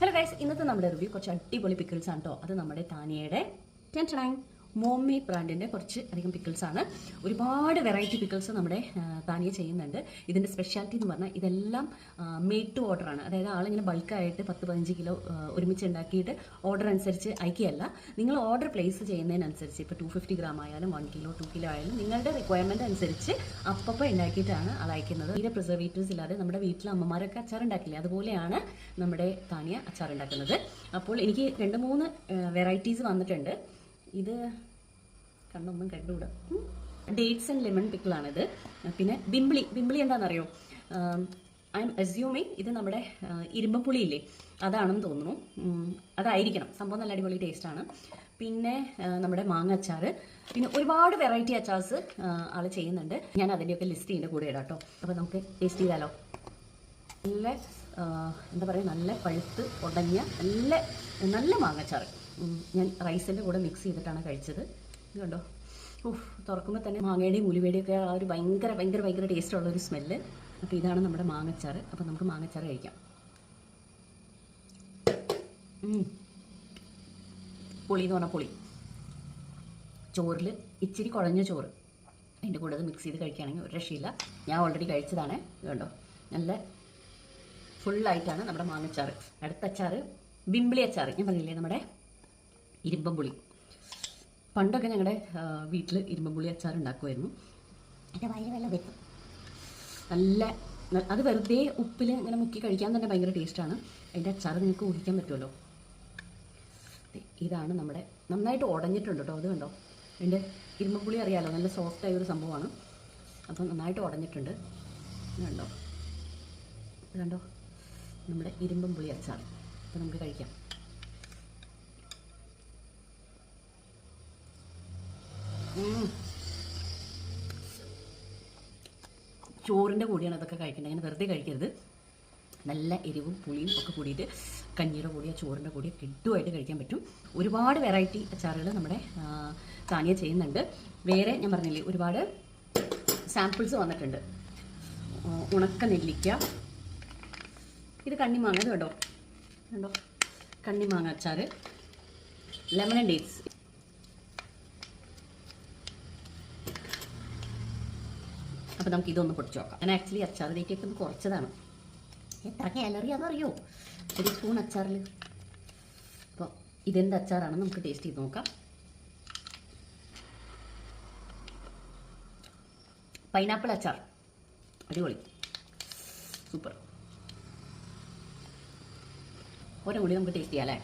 Hello guys ഇന്നത്തെ നമ്മുടെ review കുറച്ച് അടിപൊളി പിക്കിൾസ് ആണ് കേട്ടോ അത് നമ്മുടെ താനിയയുടെ. ടെൻഷനായി മോമി ബ്രാൻഡിന്റെ കുറച്ച് അധികം പിക്കിൾസാണ് ഒരുപാട് വെറൈറ്റി പിക്കിൾസ് നമ്മുടെ താനിയ ചെയ്യുന്നുണ്ട്. ഇതിന്റെ സ്പെഷ്യാലിറ്റി എന്ന് പറഞ്ഞാൽ ഇതെല്ലാം മെയ്ഡ് ടു ഓർഡറാണ് അതായത് ആളിങ്ങനെ ബൾക്കായിട്ട് പത്ത് പതിനഞ്ച് കിലോ ഒരുമിച്ച് ഉണ്ടാക്കിയിട്ട് ഓർഡർ അനുസരിച്ച് അയക്കുകയല്ല. നിങ്ങൾ ഓർഡർ പ്ലേസ് ചെയ്യുന്നതിനനുസരിച്ച് ഇപ്പോൾ ടു ഫിഫ്റ്റി ഗ്രാം ആയാലും വൺ കിലോ ടു കിലോ ആയാലും നിങ്ങളുടെ റിക്വയർമെന്റ് അനുസരിച്ച് അപ്പപ്പോൾ ഉണ്ടാക്കിയിട്ടാണ് ആൾ അയക്കുന്നത്. ഇതിന്റെ പ്രിസർവേറ്റീവ്സ് ഇല്ലാതെ നമ്മുടെ വീട്ടിലെ അമ്മമാരൊക്കെ അച്ചാർ ഉണ്ടാക്കില്ലേ? അതുപോലെയാണ് നമ്മുടെ താനിയ അച്ചാർ ഉണ്ടാക്കുന്നത്. അപ്പോൾ എനിക്ക് രണ്ട് മൂന്ന് വെറൈറ്റീസ് വന്നിട്ടുണ്ട്. ഇത് കണ്ണൊന്നും കണ്ടുകൂടാ. ഡേറ്റ്സ് ആൻഡ് ലെമൺ പിക്കിളാണിത് പിന്നെ ബിംബിളി. ബിംബിളി എന്താണെന്നറിയോ? ഐ എം അസ്യൂമിങ് ഇത് നമ്മുടെ ഇരുമ്പപ്പുളിയില്ലേ? അതാണെന്ന് തോന്നുന്നു. അതായിരിക്കണം. സംഭവം നല്ല അടിപൊളി ടേസ്റ്റാണ് പിന്നെ നമ്മുടെ മാങ്ങ അച്ചാർ. പിന്നെ ഒരുപാട് വെറൈറ്റി അച്ചാർസ് ആൾ ചെയ്യുന്നുണ്ട്. ഞാൻ അതിന്റെയൊക്കെ ലിസ്റ്റ് ഇതിന്റെ കൂടെ ഇടാം കേട്ടോ അപ്പോൾ നമുക്ക് ടേസ്റ്റ് ചെയ്താലോ? നല്ല എന്താ പറയുക? നല്ല പഴുത്ത് ഉടഞ്ഞ നല്ല നല്ല മാങ്ങച്ചാറ് ഞാൻ റൈസിന്റെ കൂടെ മിക്സ് ചെയ്തിട്ടാണ് കഴിച്ചത്. ഇതുകൊണ്ടോ കണ്ടോ? ഉഫ് തുറക്കുമ്പോൾ തന്നെ മാങ്ങയുടെയും ഉലുവയുടെയൊക്കെ ആ ഒരു ഭയങ്കര ഭയങ്കര ഭയങ്കര ടേസ്റ്റുള്ള ഒരു സ്മെല്ല് അപ്പോൾ ഇതാണ് നമ്മുടെ മാങ്ങച്ചാറ്. അപ്പോൾ നമുക്ക് മാങ്ങച്ചാറ് കഴിക്കാം. പുളി എന്ന് പറഞ്ഞാൽ പുളി. ചോറിൽ ഇച്ചിരി കുഴഞ്ഞ ചോറ്. അതിന്റെ കൂടെ അത് മിക്സ് ചെയ്ത് കഴിക്കുകയാണെങ്കിൽ ഒരു രക്ഷയില്ല. ഞാൻ ഓൾറെഡി കഴിച്ചതാണ്. ഇതുകൊണ്ടോ കണ്ടോ? നല്ല ഫുള്ളായിട്ടാണ് നമ്മുടെ മാങ്ങച്ചാറ്. അടുത്ത അച്ചാറ് ബിംബിളി അച്ചാറ്. ഞാൻ പറഞ്ഞില്ലേ നമ്മുടെ ഇരുമ്പമ്പുളി പണ്ടൊക്കെ ഞങ്ങളുടെ വീട്ടിൽ ഇരുമ്പമ്പുളി അച്ചാർ ഉണ്ടാക്കുമായിരുന്നു എന്റെ വയറ് വെള്ളം നല്ല അത് വെറുതെ ഉപ്പിൽ ഇങ്ങനെ മുക്കി കഴിക്കാൻ തന്നെ ഭയങ്കര ടേസ്റ്റാണ് അതിന്റെ അച്ചാർ നിങ്ങൾക്ക് ഊഹിക്കാൻ പറ്റുമല്ലോ ഇതാണ് നമ്മുടെ നന്നായിട്ട് ഉടഞ്ഞിട്ടുണ്ട് കേട്ടോ അത് കണ്ടോ? അതിന്റെ ഇരുമ്പപ്പുളി അറിയാലോ നല്ല സോഫ്റ്റ് ആയൊരു സംഭവമാണ്. അപ്പം നന്നായിട്ട് ഉടഞ്ഞിട്ടുണ്ട് കണ്ടോ? കണ്ടോ? നമ്മുടെ ഇരുമ്പം പുളി അച്ചാർ. അപ്പോൾ നമുക്ക് കഴിക്കാം. ചോറിന്റെ കൂടിയാണ് അതൊക്കെ കഴിക്കേണ്ടത്. അങ്ങനെ വെറുതെ കഴിക്കരുത്. നല്ല എരിവും പുളിയും ഒക്കെ കൂടിയിട്ട് കഞ്ഞിയുടെ കൂടിയ ചോറിന്റെ കൂടിയ കിട്ടുമായിട്ട് കഴിക്കാൻ പറ്റും. ഒരുപാട് വെറൈറ്റി അച്ചാറുകൾ നമ്മുടെ താനിയ ചെയ്യുന്നുണ്ട്. വേറെ ഞാൻ പറഞ്ഞില്ലേ ഒരുപാട് സാമ്പിൾസ് വന്നിട്ടുണ്ട്. ഉണക്ക നെല്ലിക്ക. ഇത് കണ്ണിമാങ്ങ ഇത് കേട്ടോ കണ്ടോ? കണ്ണിമാങ്ങ അച്ചാർ ലെമൺ ഡേറ്റ്സ് അപ്പോൾ നമുക്ക് ഇതൊന്ന് പൊടിച്ച് നോക്കാം. ഞാൻ ആക്ച്വലി അച്ചാറിലേക്കൊക്കെ ഒന്ന് കുറച്ചതാണ്. എത്ര കാലറി അതറിയോ ഒരു സ്പൂൺ അച്ചാറിൽ. അപ്പോൾ ഇതെന്ത് അച്ചാറാണെന്ന് നമുക്ക് ടേസ്റ്റ് ചെയ്ത് നോക്കാം. പൈനാപ്പിൾ അച്ചാർ. അടിപൊളി. സൂപ്പർ ഓരോ കൂടി നമുക്ക് ടേസ്റ്റ് ചെയ്യാം അല്ലേ?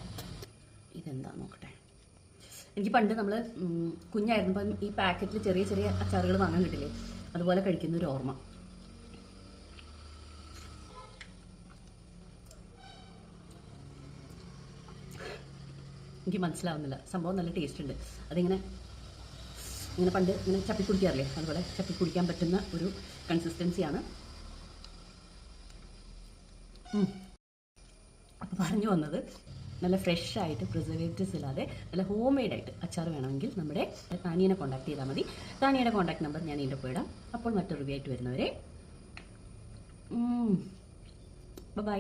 ഇതെന്താ നോക്കട്ടെ. എനിക്ക് പണ്ട് നമ്മൾ കുഞ്ഞായിരുന്നപ്പം ഈ പാക്കറ്റിൽ ചെറിയ ചെറിയ അച്ചാറുകൾ വാങ്ങാൻ കിട്ടില്ലേ? അതുപോലെ കഴിക്കുന്ന ഒരു ഓർമ്മ. എനിക്ക് മനസ്സിലാവുന്നില്ല. സംഭവം നല്ല ടേസ്റ്റ് ഉണ്ട്. അതിങ്ങനെ ഇങ്ങനെ പണ്ട് ഇങ്ങനെ ചപ്പി കുടിക്കാറില്ലേ? അതുപോലെ ചപ്പി കുടിക്കാൻ പറ്റുന്ന ഒരു കൺസിസ്റ്റൻസിയാണ് അപ്പോൾ പറഞ്ഞു വന്നത് നല്ല ഫ്രഷ് ആയിട്ട് പ്രിസർവേറ്റീവ്സ് ഇല്ലാതെ നല്ല ഹോം മെയ്ഡ് ആയിട്ട് അച്ചാർ വേണമെങ്കിൽ നമ്മുടെ താനിയനെ കോൺടാക്ട് ചെയ്താൽ മതി. താനിയുടെ കോൺടാക്ട് നമ്പർ ഞാൻ ഇതിന്റെ പോയിടാം അപ്പോൾ മറ്റൊരു റിവ്യൂ ആയിട്ട് വരുന്നവരെ ബൈ